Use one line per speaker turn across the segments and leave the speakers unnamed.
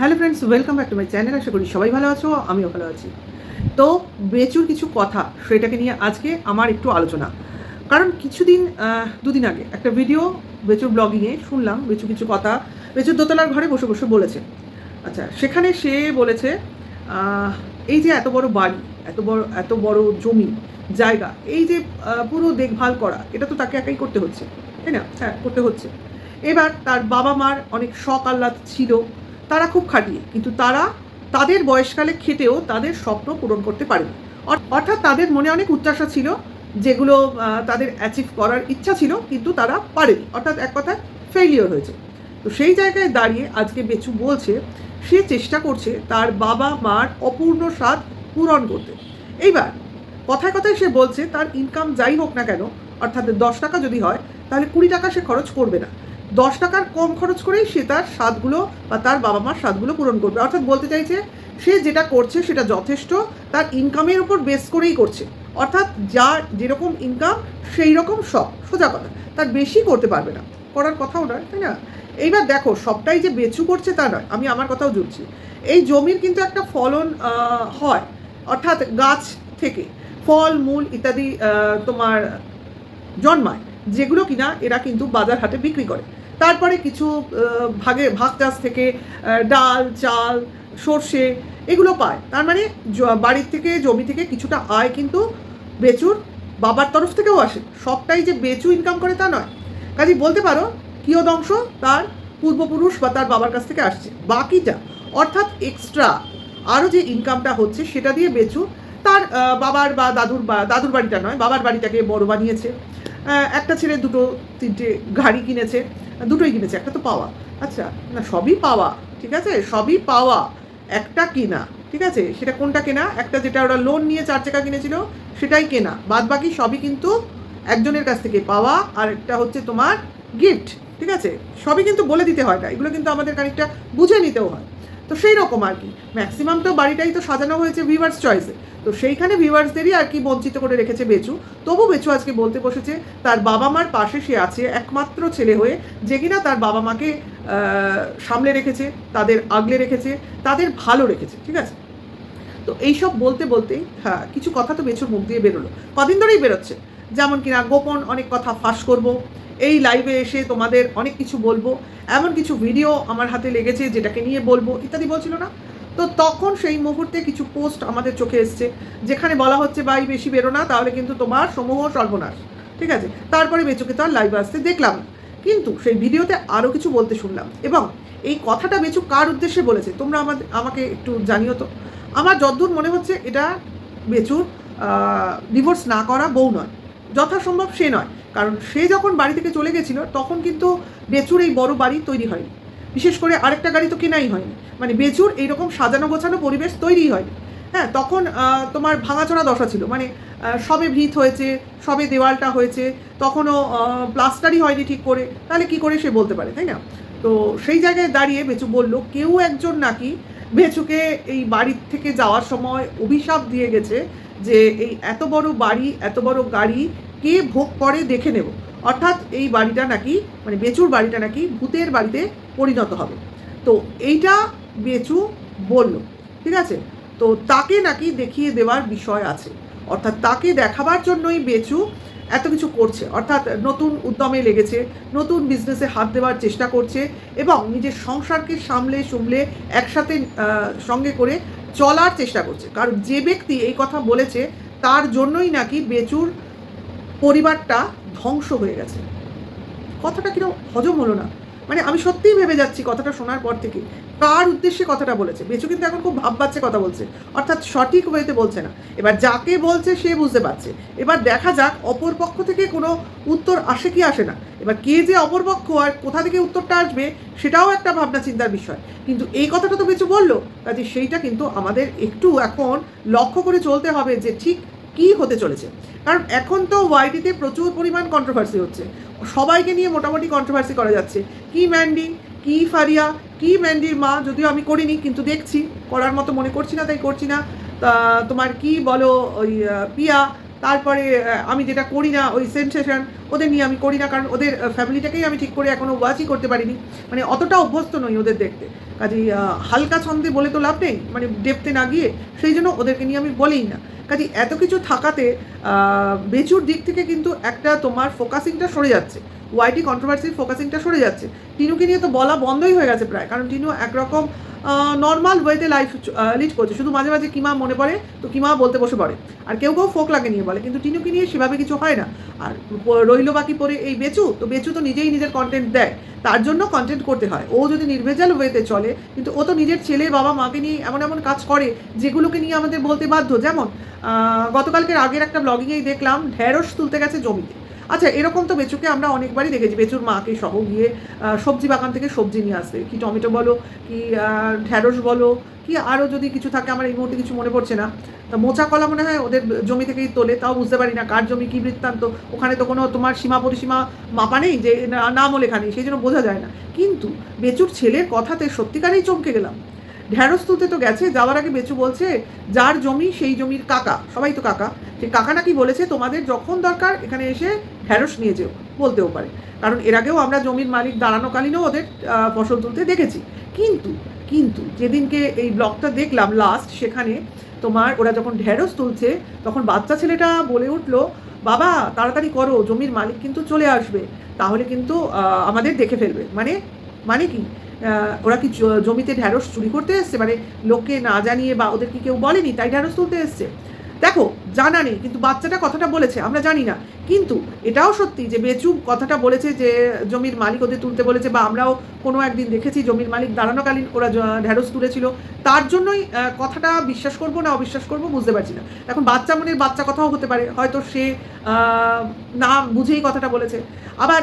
Hello friends welcome back to my channel আশা করি সবাই ভালো আছো, আমিও ভালো আছি। তো বেচুর কিছু কথা, সেটাকে নিয়ে আজকে আমার একটু আলোচনা। কারণ কিছুদিন দুদিন আগে একটা ভিডিও বেচুর ব্লগিংয়ে শুনলাম বেচু কিছু কথা। বেচুর দোতলার ঘরে বসে বসে বলেছে। আচ্ছা সেখানে সে বলেছে এই যে এত বড় বাড়ি, এত বড় এত বড় জমি, জায়গা, এই যে পুরো দেখভাল করা, এটা তো তাকে একাই করতে হচ্ছে, তাই না? হ্যাঁ করতে হচ্ছে। এবার তার বাবা মার অনেক শখ আহ্লাদ ছিল তারা খুব খাটিয়ে কিন্তু তারা তাদের বয়সকালে খেটেও তাদের স্বপ্ন পূরণ করতে পারেনি। অর্থাৎ তাদের মনে অনেক উচ্চাসা ছিল, যেগুলো তাদের অ্যাচিভ করার ইচ্ছা ছিল, কিন্তু তারা পারেনি। অর্থাৎ এক কথায় ফেলিওর হয়েছে। তো সেই জায়গায় দাঁড়িয়ে আজকে বেচু বলছে, সে চেষ্টা করছে তার বাবা মার অপূর্ণ স্বাদ পূরণ করতে। এইবার, কথায় কথায় সে বলছে, তার ইনকাম যাই হোক না কেন, অর্থাৎ দশ টাকা যদি হয়, তাহলে কুড়ি টাকা সে খরচ করবে না। দশ টাকার কম খরচ করেই সে তার স্বাদগুলো বা তার বাবা মার স্বাদগুলো পূরণ করবে। অর্থাৎ বলতে চাইছে, সে যেটা করছে সেটা যথেষ্ট, তার ইনকামের উপর বেস করেই করছে। অর্থাৎ যার যেরকম ইনকাম সেই রকম সব। সোজা কথা, তার বেশি করতে পারবে না। করার কথাও নয় তাই না? এইবার দেখো, সবটাই যে বেচু করছে তা নয়। আমি আমার কথাও জুড়ছি। এই জমির কিন্তু একটা ফলন হয়, অর্থাৎ গাছ থেকে। ফল, মূল ইত্যাদি তোমার জন্মায়, যেগুলো কিনা এরা কিন্তু বাজার হাটে বিক্রি করে। তারপরে কিছু ভাগে, ভাগ চাষ থেকে ডাল, চাল, সর্ষে এগুলো পায়। তার মানে বাড়ির থেকে, জমি থেকে কিছুটা আয় কিন্তু বেচুর বাবার তরফ থেকেও আসে। সবটাই যে বেচু ইনকাম করে তা নয়। কাজে বলতে পারো, কিয়দংশ তার পূর্বপুরুষ বা তার বাবার কাছ থেকে আসছে। বাকিটা, অর্থাৎ এক্সট্রা আরও যে ইনকামটা হচ্ছে সেটা দিয়ে বেচু তার বাবার বা দাদুর বা, দাদুর বাড়িটা নয়, বাবার বাড়িটাকে বড় বানিয়েছে। একটা ছেলে দুটো, তিনটে গাড়ি কিনেছে। দুটোই কিনেছে, একটা তো পাওয়া। আচ্ছা না, সবই পাওয়া, ঠিক আছে? সবই পাওয়া, একটা কেনা, ঠিক আছে? সেটা কোনটা কেনা? একটা যেটা ওরা লোন নিয়ে চার চাকা কিনেছিল, সেটাই কেনা। বাদ বাকি সবই কিন্তু একজনের কাছ থেকে পাওয়া, আর একটা হচ্ছে তোমার গিফট ঠিক আছে? সবই কিন্তু বলে দিতে হয় না, এগুলো কিন্তু আমাদের খানিকটা বুঝে নিতেও হয়। তো সেই রকম আর কি। ম্যাক্সিমাম তো বাড়িটাই তো সাজানো হয়েছে ভিভার্স চয়েসে তো সেইখানে ভিভার্সদেরই আর কি বঞ্চিত করে রেখেছে বেচু। তবু বেচু আজকে বলতে বসেছে, তার বাবা মার পাশে সে আছে একমাত্র ছেলে হয়ে, যে কিনা তার বাবা মাকে সামলে রেখেছে, তাদের আগলে রেখেছে, তাদের ভালো রেখেছে, ঠিক আছে? তো এইসব বলতে বলতেই হ্যাঁ কিছু কথা তো বেচুর মুখ দিয়ে বেরোলো। কদিন ধরেই বেরোচ্ছে। যেমন কিনা গোপন অনেক কথা ফাঁস করব। এই লাইভে এসে তোমাদের অনেক কিছু বলব। এমন কিছু ভিডিও আমার হাতে লেগেছে যেটাকে নিয়ে বলব, ইত্যাদি বলছিল না? তো তখন সেই মুহূর্তে কিছু পোস্ট আমাদের চোখে এসছে, যেখানে বলা হচ্ছে, ভাই, বেশি বেরো না, তাহলে কিন্তু তোমার সমূহ সর্বনাশ। ঠিক আছে? তারপরে বেচুকে তো আর লাইভে আসতে দেখলাম কিন্তু সেই ভিডিওতে আরও কিছু বলতে শুনলাম এবং এই কথাটা বেচু কার উদ্দেশ্যে বলেছে, তোমরা আমাদের আমাকে একটু জানিও তো। আমার যদ্দূর মনে হচ্ছে এটা বেচুর ডিভোর্স না করা বউ নয়। যথাসম্ভব সে নয়। কারণ সে যখন বাড়ি থেকে চলে গেছিল, তখন কিন্তু বেচুর এই বড় বাড়ি তৈরি হয়নি। বিশেষ করে আরেকটা গাড়ি তো কেনাই হয়নি। মানে বেচুর এইরকম সাজানো গোছানো পরিবেশ তৈরি হয়নি। হ্যাঁ তখন তোমার ভাঙাচোরা দশা ছিল। মানে সবে ভিত হয়েছে, সবে দেওয়ালটা হয়েছে, তখনও প্লাস্টারই হয়নি ঠিক করে। তাহলে কি করে সে বলতে পারে, তাই না? তো সেই জায়গায় দাঁড়িয়ে বেচু বলল, কেউ একজন নাকি বেচুকে এই বাড়ির থেকে যাওয়ার সময় অভিশাপ দিয়ে গেছে যে, এই এত বড় বাড়ি, এত বড় গাড়ি কে ভোগ করে দেখে নেব। অর্থাৎ এই বাড়িটা নাকি মানে বেচুর বাড়িটা নাকি ভূতের বাড়িতে পরিণত হবে। তো এইটা বেচু বলল, ঠিক আছে? তো তাকে নাকি দেখিয়ে দেওয়ার বিষয় আছে। অর্থাৎ তাকে দেখাবার জন্যই বেচু এত কিছু করছে। অর্থাৎ নতুন উদ্যমে লেগেছে, নতুন বিজনেসে হাত দেওয়ার চেষ্টা করছে এবং নিজের সংসারকে সামলে সুমলে একসাথে সঙ্গে করে চলার চেষ্টা করছে। কারণ যে ব্যক্তি এই কথা বলেছে, তার জন্যই নাকি বেচুর পরিবারটা ধ্বংস হয়ে গেছে। কথাটা কীরকম হজম হলো না। মানে আমি সত্যিই ভেবে যাচ্ছি কথাটা শোনার পর থেকে। কার উদ্দেশ্যে কথাটা বলেছে? বেচু কিন্তু এখন খুব ভাব পাচ্ছে কথা বলছে। অর্থাৎ সঠিক ওয়েতে বলছে না। এবার যাকে বলছে সে বুঝতে পারছে। এবার দেখা যাক অপর পক্ষ থেকে কোনো উত্তর আসে কি আসে না। এবার কে যে অপর পক্ষ আর কোথা থেকে উত্তরটা আসবে সেটাও একটা ভাবনা চিন্তার বিষয়। কিন্তু এই কথাটা তো বেচু বলল। কাজে সেইটা কিন্তু আমাদের একটু এখন লক্ষ্য করে চলতে হবে যে ঠিক কি হতে চলেছে? কারণ এখন তো ওয়াইটিতে প্রচুর পরিমাণ কন্ট্রোভার্সি হচ্ছে। সবাইকে নিয়ে মোটামুটি কন্ট্রোভার্সি করা যাচ্ছে। কি ম্যান্ডি কি ফারিয়া, কি ম্যান্ডির মা, যদিও আমি করিনি, কিন্তু দেখছি। করার মতো মনে করছি না, তাই করছি না। তা, তোমার কি বলো ওই পিয়া তারপরে আমি যেটা করি না, ওই সেন্সেশন ওদের নিয়ে আমি করি না, কারণ ওদের ফ্যামিলিটাকেই আমি ঠিক করে এখনও ওয়াচই করতে পারিনি। মানে অতটা অভ্যস্ত নই ওদের দেখতে। কাজেই হালকা ছন্দে বলে তো লাভ নেই মানে ডেপতে না গিয়ে, সেই জন্য ওদেরকে নিয়ে আমি বলেই না। কাজে এত কিছু থাকাতে বেচুর দিক থেকে কিন্তু একটা তোমার ফোকাসিংটা সরে যাচ্ছে। ওয়াইটি কন্ট্রোভার্সির ফোকাসিংটা সরে যাচ্ছে। টিনুকে নিয়ে তো বলা বন্ধই হয়ে গেছে প্রায়। কারণ টিনু একরকম নর্মাল ওয়েতে লাইফ লিড করছে। শুধু মাঝে মাঝে কিমা মনে পড়ে, তো কিমা বলতে বসে পড়ে। আর কেউ কেউ ফোক লাগে নিয়ে বলে, কিন্তু টিনুকে নিয়ে সেভাবে কিছু হয় না। আর রইল বাকি পরে এই বেচু, তো বেচু তো নিজেই নিজের কন্টেন্ট দেয়। তার জন্য কন্টেন্ট করতে হয়। ও যদি নির্ভেজাল ওয়েতে চলে, কিন্তু ও তো নিজের ছেলে, বাবা, মাকে নিয়ে এমন এমন কাজ করে, যেগুলোকে নিয়ে আমাদের বলতে বাধ্য। যেমন গতকালকের আগের একটা ব্লগিংয়েই দেখলাম, ঢেঁড়স তুলতে গেছে জমিতে। আচ্ছা এরকম তো বেচুকে আমরা অনেকবারই দেখেছি। বেচুর মাকে সহ গিয়ে সবজি বাগান থেকে সবজি নিয়ে আসতে কি টমেটো বলো, কি ঢ্যাঁড়স বলো, কি আরও যদি কিছু থাকে, আমার এই মুহূর্তে কিছু মনে পড়ছে না। তা মোচা কলা মনে হয় ওদের জমি থেকেই তোলে, তাও বুঝতে পারি না কার জমি কী বৃত্তান্ত। ওখানে তো কোনো তোমার সীমা পরিসীমা মাপা নেই যে, না- নামও লেখা নেই, সেই জন্য বোঝা যায় না। কিন্তু বেচুর ছেলের কথাতে সত্যিকারেই চমকে গেলাম। ঢ্যাঁড়স তুলতে তো গেছে, যাওয়ার আগে বেচু বলছে, যার জমি সেই জমির কাকা। সবাই তো কাকা। সেই কাকা নাকি বলেছে, তোমাদের যখন দরকার এখানে এসে ঢ্যাঁড়স নিয়ে যেও। বলতেও পারে। কারণ এর আগেও আমরা জমির মালিক দাঁড়ানোকালীনও ওদের ফসল তুলতে দেখেছি। কিন্তু কিন্তু যেদিনকে এই ব্লগটা দেখলাম লাস্ট সেখানে তোমার ওরা যখন ঢ্যাঁড়স তুলছে, তখন বাচ্চা ছেলেটা বলে উঠল, বাবা, তাড়াতাড়ি করো, জমির মালিক কিন্তু চলে আসবে। তাহলে কিন্তু আমাদের দেখে ফেলবে। মানে মানে কি? ওরা কি জমিতে ঢ্যাঁড়স চুরি করতে এসছে? মানে লোককে না জানিয়ে বা ওদের কি কেউ বলেনি, তাই ঢ্যাঁড়স তুলতে এসছে। দেখো, জানা নেই, কিন্তু বাচ্চাটা কথাটা বলেছে, আমরা জানি না। কিন্তু এটাও সত্যি যে বেচু কথাটা বলেছে যে জমির মালিক ওদের তুলতে বলেছে বা আমরাও কোনো একদিন দেখেছি জমির মালিক দাঁড়ানোকালীন ওরা ঢ্যাঁড়স তুলেছিল। তার জন্যই কথাটা বিশ্বাস করব না অবিশ্বাস করব বুঝতে পারছি না। এখন বাচ্চা মনের বাচ্চা কথাও হতে পারে। হয়তো সে না বুঝেই কথাটা বলেছে। আবার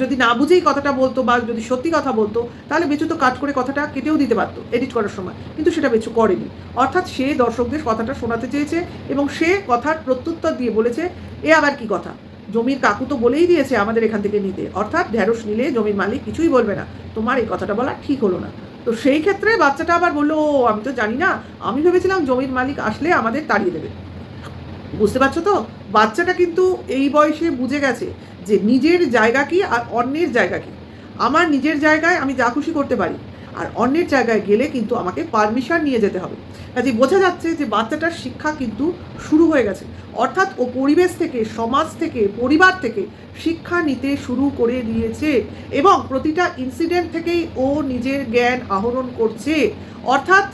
যদি না বুঝেই কথাটা বলতো বা যদি সত্যি কথা বলতো, তাহলে বেচু তো কাট করে কথাটা কেটেও দিতে পারতো এডিট করার সময়। কিন্তু সেটা বেচু করেনি। অর্থাৎ সে দর্শকদের কথাটা শোনাতে চেয়েছে এবং সে কথার প্রত্যুত্তর দিয়ে বলেছে এ আবার কি কথা? জমির কাকু তো বলেই দিয়েছে আমাদের এখান থেকে নিতে। অর্থাৎ ঢ্যাঁড়স নিলে জমির মালিক কিছুই বলবে না। তোমার এই কথাটা বলা ঠিক হলো না। তো সেই ক্ষেত্রে বাচ্চাটা আবার বলল, ও, আমি তো জানি না। আমি ভেবেছিলাম জমির মালিক আসলে আমাদের তাড়িয়ে দেবে। বুঝতে পারছ তো? বাচ্চাটা কিন্তু এই বয়সে বুঝে গেছে যে নিজের জায়গা কি আর অন্যের জায়গা কি। আমার নিজের জায়গায় আমি যা খুশি করতে পারি। আর অন্যের জায়গায় গেলে কিন্তু আমাকে পারমিশন নিয়ে যেতে হবে। কাজে বোঝা যাচ্ছে যে বাচ্চাটার শিক্ষা কিন্তু শুরু হয়ে গেছে। অর্থাৎ ও পরিবেশ থেকে, সমাজ থেকে, পরিবার থেকে শিক্ষা নিতে শুরু করে দিয়েছে এবং প্রতিটা ইনসিডেন্ট থেকেই ও নিজের জ্ঞান আহরণ করছে। অর্থাৎ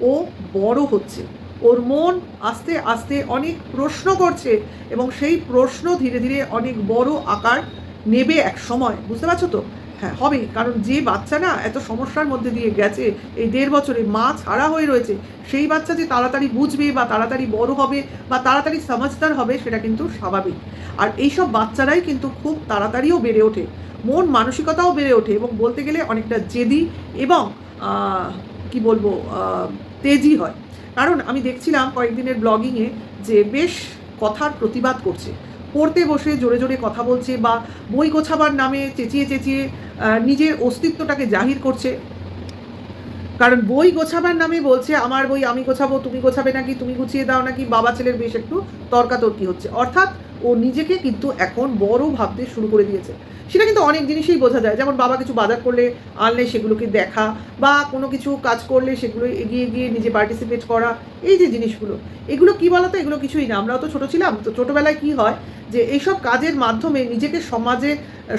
ও বড় হচ্ছে। ওর মন আস্তে আস্তে অনেক প্রশ্ন করছে এবং সেই প্রশ্ন ধীরে ধীরে অনেক বড় আকার নেবে এক সময়। বুঝতে পারছ তো? হ্যাঁ হবে। কারণ যে বাচ্চা না এত সমস্যার মধ্যে দিয়ে গেছে, এই দেড় বছরে মা ছাড়া হয়ে রয়েছে, সেই বাচ্চা যে তাড়াতাড়ি বুঝবে বা তাড়াতাড়ি বড় হবে বা তাড়াতাড়ি সমাজদার হবে, সেটা কিন্তু স্বাভাবিক। আর এইসব বাচ্চারাই কিন্তু খুব তাড়াতাড়িও বেড়ে ওঠে। মন মানসিকতাও বেড়ে ওঠে এবং বলতে গেলে অনেকটা জেদি এবং কি বলব তেজি হয়। কারণ আমি দেখছিলাম কয়েকদিনের ব্লগিংয়ে যে বেশ কথার প্রতিবাদ করছে। পড়তে বসে জোরে জোরে কথা বলছে বা বই গোছাবার নামে চেঁচিয়ে চেঁচিয়ে নিজের অস্তিত্বটাকে জাহির করছে। কারণ বই গোছাবার নামে বলছে, আমার বই আমি গোছাবো, তুমি গোছাবে নাকি? তুমি গুছিয়ে দাও নাকি? বাবা ছেলের বেশ একটু তর্কাতর্কি হচ্ছে। অর্থাৎ ও নিজেকে কিন্তু এখন বড় ভাবতে শুরু করে দিয়েছে। সেটা কিন্তু অনেক জিনিসেই বোঝা যায়। যেমন বাবা কিছু বাজার করলে আনলে সেগুলোকে দেখা বা কোনো কিছু কাজ করলে সেগুলো এগিয়ে গিয়ে নিজে পার্টিসিপেট করা, এই যে জিনিসগুলো। এগুলো কি বলতো? এগুলো কিছুই না। আমরাও তো ছোটো ছিলাম। তো ছোটোবেলায় কী হয় যে এইসব কাজের মাধ্যমে নিজেকে সমাজে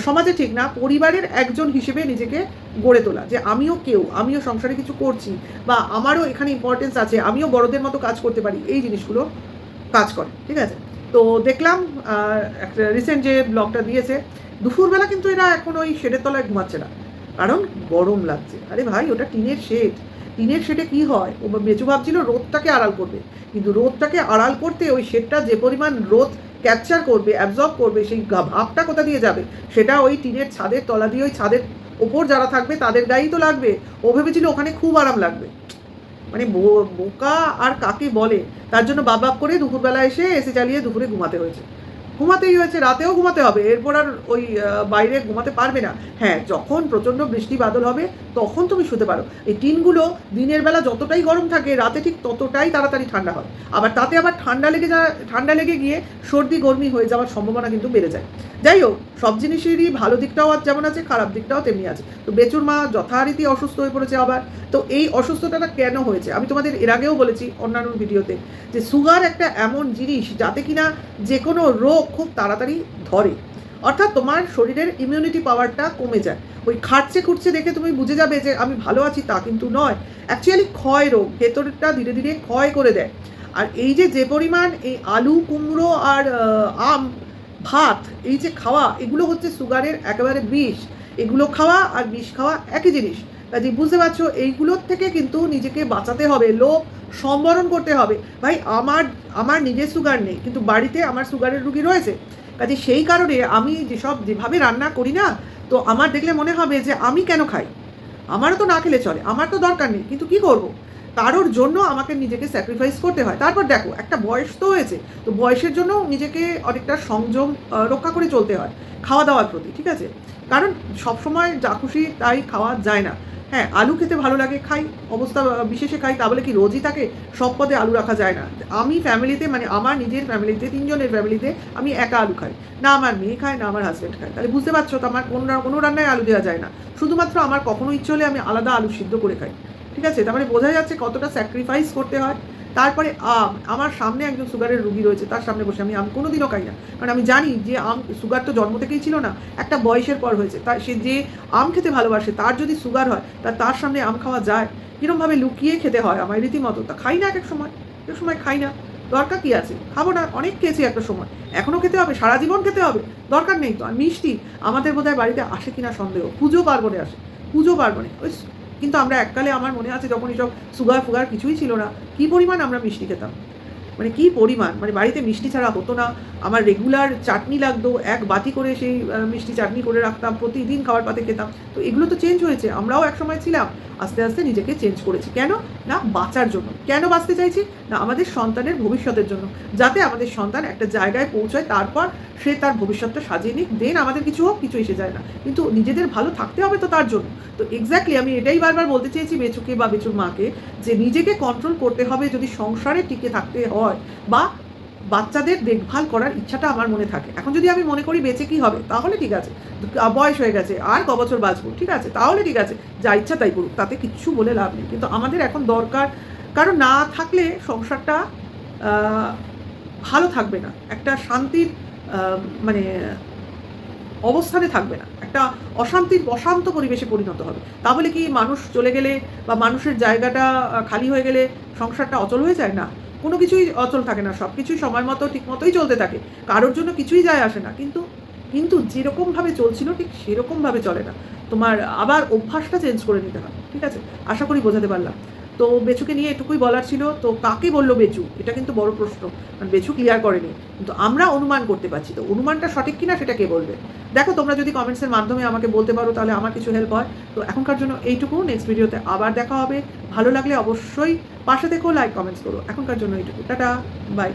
সমাজে ঠিক না, পরিবারের একজন হিসেবে নিজেকে গড়ে তোলা। যে আমিও কেউ, আমিও সংসারে কিছু করছি বা আমারও এখানে ইম্পর্টেন্স আছে, আমিও বড়দের মতো কাজ করতে পারি, এই জিনিসগুলো কাজ করে। ঠিক আছে? তো দেখলাম একটা রিসেন্ট যে ব্লগটা দিয়েছে, দুপুরবেলা কিন্তু এরা এখন ওই শেডের তলায় ঘুমাচ্ছে না। কারণ গরম লাগছে। আরে ভাই, ওটা টিনের শেড। টিনের শেডে কি হয়? ও মেচু ভাবছিল রোদটাকে আড়াল করবে। কিন্তু রোদটাকে আড়াল করতে ওই শেডটা যে পরিমাণ রোদ ক্যাপচার করবে অ্যাবজর্ব করবে, সেই ভাবটা কোথা দিয়ে যাবে? সেটা ওই টিনের ছাদের তলা দিয়ে, ওই ছাদের ওপর যারা থাকবে, তাদের গায়েই তো লাগবে। ও ভেবেছিল ওখানে খুব আরাম লাগবে। মানে বোকা আর কাকে বলে? তার জন্য বাবা করে দুপুরবেলা এসে এসে চালিয়ে দুপুরে ঘুমাতে হয়েছে। ঘুমাতেই হয়েছে, রাতেও ঘুমাতে হবে। এরপর আর ওই বাইরে ঘুমাতে পারবে না। হ্যাঁ যখন প্রচণ্ড বৃষ্টি বাদল হবে, তখন তুমি শুতে পারো। এই টিনগুলো দিনের বেলা যতটাই গরম থাকে, রাতে ঠিক ততটাই তাড়াতাড়ি ঠান্ডা হয়। আবার তাতে আবার ঠান্ডা লেগে যা ঠান্ডা লেগে গিয়ে সর্দি, গরমি হয়ে যাওয়ার সম্ভাবনা কিন্তু বেড়ে যায়। যাই হোক, সব জিনিসেরই ভালো দিকটাও আর যেমন আছে, খারাপ দিকটাও তেমনি আছে। তো বেচুর মা যথারীতি অসুস্থ হয়ে পড়েছে আবার। তো এই অসুস্থতাটা কেন হয়েছে? আমি তোমাদের এর আগেও বলেছি অন্যান্য ভিডিওতে যে, সুগার একটা এমন জিনিস যাতে কিনা যে কোনো রোগ খুব তাড়াতাড়ি ধরে। অর্থাৎ তোমার শরীরের ইমিউনিটি পাওয়ারটা কমে যায়। ওই খাটছে খুঁটছে দেখে তুমি বুঝে যাবে যে আমি ভালো আছি তা কিন্তু নয়। অ্যাকচুয়ালি ক্ষয় রোগ ভেতরটা ধীরে ধীরে ক্ষয় করে দেয়। আর এই যে যে পরিমাণ এই আলু, কুমড়ো আর আম, ভাত, এই যে খাওয়া, এগুলো হচ্ছে সুগারের একেবারে বিষ। এগুলো খাওয়া আর বিষ খাওয়া একই জিনিস। কাজে বুঝতে পারছ, এইগুলোর থেকে কিন্তু নিজেকে বাঁচাতে হবে, লোভ সম্বরণ করতে হবে। ভাই, আমার আমার নিজের সুগার নেই, কিন্তু বাড়িতে আমার সুগারের রুগী রয়েছে। কাজে সেই কারণে আমি যেসব যেভাবে রান্না করি না, তো আমার দেখলে মনে হবে যে আমি কেন খাই? আমারও তো না খেলে চলে, আমার তো দরকার নেই, কিন্তু কি করব? কারোর জন্য আমাকে নিজেকে স্যাক্রিফাইস করতে হয়। তারপর দেখো, একটা বয়স তো হয়েছে, তো বয়সের জন্য নিজেকে অনেকটা সংযম রক্ষা করে চলতে হয় খাওয়া দাওয়ার প্রতি, ঠিক আছে? কারণ সবসময় যা খুশি তাই খাওয়া যায় না। হ্যাঁ আলু খেতে ভালো লাগে, খাই, অবস্থা বিশেষে খাই তা বলে কি রোজই থাকে সব পদে আলু রাখা যায় না? আমি ফ্যামিলিতে মানে আমার নিজের ফ্যামিলিতে তিনজনের ফ্যামিলিতে আমি একা আলু খাই। না আমার মেয়ে খায়, না আমার হাজব্যান্ড খায়। তাহলে বুঝতে পারছ, তো আমার কোনো কোনো রান্নায় আলু দেওয়া যায় না। শুধুমাত্র আমার কখনো ইচ্ছে হলে আমি আলাদা আলু সিদ্ধ করে খাই। ঠিক আছে? তার মানে বোঝা যাচ্ছে কতটা স্যাক্রিফাইস করতে হয়। তারপরে আম আমার সামনে একজন সুগারের রুগী রয়েছে, তার সামনে বসে আমি আম, কোনোদিনও খাই না। কারণ আমি জানি যে আম, সুগার তো জন্ম থেকেই ছিল না, একটা বয়সের পর হয়েছে। তার সে যে আম খেতে ভালোবাসে, তার যদি সুগার হয়, তা তার সামনে আম খাওয়া যায়। কীরমভাবে লুকিয়ে খেতে হয় আমার রীতিমতো, তা খাই না এক এক সময় এক সময় খাই না। দরকার কি আছে? খাব না, অনেক খেয়েছি একটা সময়। এখনও খেতে হবে, সারা জীবন খেতে হবে? দরকার নেই তো, আর মিষ্টি আমাদের বোধহয় বাড়িতে আসে কিনা সন্দেহ। পুজো পার্বণে আসে, পুজো পার্বণে। ওই কিন্তু আমরা এককালে আমার মনে আছে যখন এসব সুগার ফুগার কিছুই ছিল না, কী পরিমাণ আমরা মিষ্টি খেতাম? মানে কী পরিমাণ? মানে বাড়িতে মিষ্টি ছাড়া হতো না, আমার রেগুলার চাটনি লাগতো, এক বাতি করে সেই মিষ্টি চাটনি করে রাখতাম, প্রতিদিন খাবার পাতে খেতাম। তো এগুলো তো চেঞ্জ হয়েছে, আমরাও এক সময় ছিলাম, আস্তে আস্তে নিজেকে চেঞ্জ করেছি। কেন? না বাঁচার জন্য। কেন বাঁচতে চাইছি? না আমাদের সন্তানের ভবিষ্যতের জন্য। যাতে আমাদের সন্তান একটা জায়গায় পৌঁছায়, তারপর সে তার ভবিষ্যৎটা সাজিয়ে নিক, দেন আমাদের কিছু হোক, কিছু এসে যায় না। কিন্তু নিজেদের ভালো থাকতে হবে তো তার জন্য। তো এক্স্যাক্টলি আমি এটাই বারবার বলতে চেয়েছি বেচুকে বা বেচুর মাকে যে নিজেকে কন্ট্রোল করতে হবে যদি সংসারে টিকে থাকতে হয় বা বাচ্চাদের দেখভাল করার ইচ্ছাটা আমার মনে থাকে। এখন যদি আমি মনে করি বেঁচে কি হবে, তাহলে ঠিক আছে। বয়স হয়ে গেছে, আর ক বছর বাঁচবো, ঠিক আছে? তাহলে ঠিক আছে, যা ইচ্ছা তাই করুক, তাতে কিচ্ছু বলে লাভ নেই। কিন্তু আমাদের এখন দরকার, কারণ না থাকলে সংসারটা ভালো থাকবে না। একটা শান্তির মানে অবস্থানে থাকবে না। একটা অশান্তির, অশান্ত পরিবেশে পরিণত হবে। তাহলে কি মানুষ চলে গেলে বা মানুষের জায়গাটা খালি হয়ে গেলে সংসারটা অচল হয়ে যায়? না। কোনো কিছুই অচল থাকে না। সব কিছুই সময় মতো, ঠিক মতোই চলতে থাকে। কারোর জন্য কিছুই যায় আসে না। কিন্তু কিন্তু যেরকমভাবে চলছিল, ঠিক সেরকমভাবে চলে না। তোমার আবার অভ্যাসটা চেঞ্জ করে নিতে হয় ঠিক আছে? আশা করি বোঝাতে পারলাম। তো বেচুকে নিয়ে এটুকুই বলার ছিল, তো কাকে বলল বেচু? এটা কিন্তু বড় প্রশ্ন, কারণ বেচু ক্লিয়ার করেনি। কিন্তু আমরা অনুমান করতে পারছি, তো অনুমানটা সঠিক কিনা সেটা কে বলবে? দেখো, তোমরা যদি কমেন্টসের মাধ্যমে আমাকে বলতে পারো, তাহলে আমার কিছু হেল্প হয়। তো এখনকার জন্য এইটুকু নেক্সট ভিডিওতে আবার দেখা হবে। ভালো লাগলে অবশ্যই পাশে থেকেও লাইক কমেন্টস করো। এখনকার জন্য এইটুকু। Tata bye